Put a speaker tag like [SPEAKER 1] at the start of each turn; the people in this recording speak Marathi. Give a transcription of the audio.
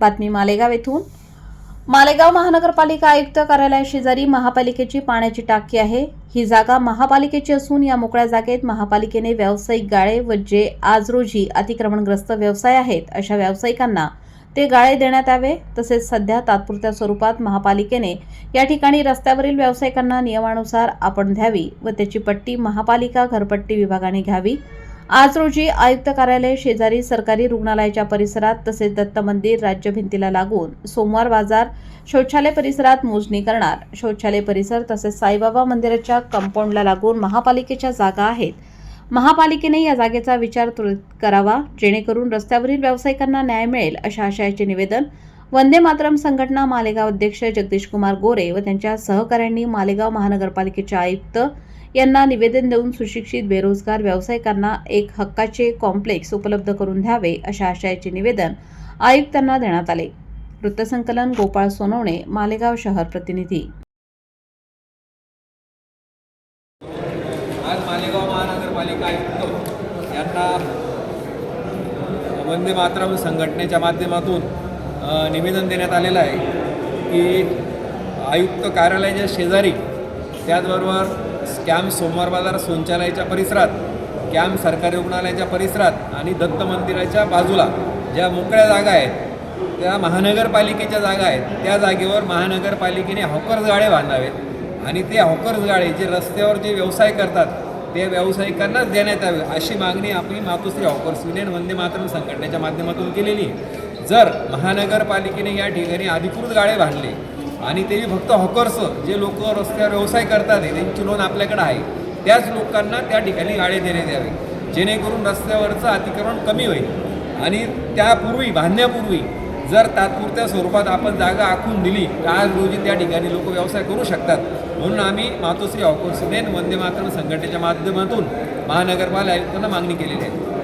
[SPEAKER 1] बातमी मालेगाव येथून. मालेगाव महानगरपालिका आयुक्त कार्यालयाशेजारी महापालिकेची पाण्याची टाकी आहे. ही जागा महापालिकेची असून या मोकळ्या जागेत महापालिकेने व्यावसायिक गाळे व जे आज रोजी अतिक्रमणग्रस्त व्यवसाय आहेत अशा व्यावसायिकांना ते गाळे देण्यात यावे. तसेच सध्या तात्पुरत्या स्वरूपात महापालिकेने या ठिकाणी रस्त्यावरील व्यावसायिकांना नियमानुसार आपण द्यावी व त्याची पट्टी महापालिका घरपट्टी विभागाने घ्यावी. आज रोजी आयुक्त कार्यालय शेजारी सरकारी रुग्णालयाच्या परिसरात तसेच दत्त मंदिर राज्य भिंतीला लागून सोमवार बाजार शौचालय परिसरात मोजणी करणार. शौचालय परिसर तसेच साईबाबा मंदिराच्या कंपाऊंडला लागून महापालिकेच्या जागा आहेत. महापालिकेने या जागेचा विचार त्वरित करावा जेणेकरून रस्त्यावरील व्यावसायिकांना न्याय मिळेल अशा आशयाचे निवेदन वंदे मातरम संघटना मालेगाव अध्यक्ष जगदीश कुमार गोरे व त्यांच्या सहकाऱ्यांनी मालेगाव महानगरपालिकेचे आयुक्त यांना निवेदन देऊन सुशिक्षित बेरोजगार व्यावसायिकांना एक हक्काचे कॉम्प्लेक्स उपलब्ध करून द्यावे अशा आशयाचे निवेदन आयुक्तांना देण्यात आले. वृत्तसंकलन गोपाळ सोनवणे मालेगाव शहर प्रतिनिधी.
[SPEAKER 2] आज मालेगाव महानगरपालिका आयुक्त यांना वंदे मातरम संघटनेच्या माध्यमातून निवेदन देण्यात आलेलं आहे की आयुक्त कार्यालयाच्या शेजारी त्याचबरोबर कॅम्प सोमवार बाजार शौचालयाच्या परिसरात कॅम्प सरकारी रुग्णालयाच्या परिसरात आणि दत्त मंदिराच्या बाजूला ज्या मोकळ्या जागा आहेत त्या महानगरपालिकेच्या जागा आहेत त्या जागेवर महानगरपालिकेने हॉकर्स गाळे बांधावेत आणि ते हॉकर्स गाळे जे रस्त्यावर जे व्यवसाय करतात ते व्यावसायिकांनाच देण्यात यावे अशी मागणी आपली मातोश्री हॉकर्स युनियन वंदे मातरम संघटनेच्या माध्यमातून केलेली आहे. जर महानगरपालिकेने या ठिकाणी अधिकृत गाळे बांधले आणि ते फक्त हॉकर्स जे लोक रस्त्यावर व्यवसाय करतात त्यांची नोंद आपल्याकडे आहे. त्याच लोकांना त्या ठिकाणी गाळे देण्यात यावे. जेणेकरून रस्त्यावरचं अतिक्रमण कमी होईल. आणि त्यापूर्वी बांधण्यापूर्वी जर तात्पुरत्या स्वरूपात आपण जागा आखून दिली तर आज रोजी त्या ठिकाणी लोक व्यवसाय करू शकतात. म्हणून आम्ही मातोश्री ऑकोसिडेन वंदे मातरम संघटनेच्या माध्यमातून महानगरपालिका आयुक्तांना मागणी केलेली आहे.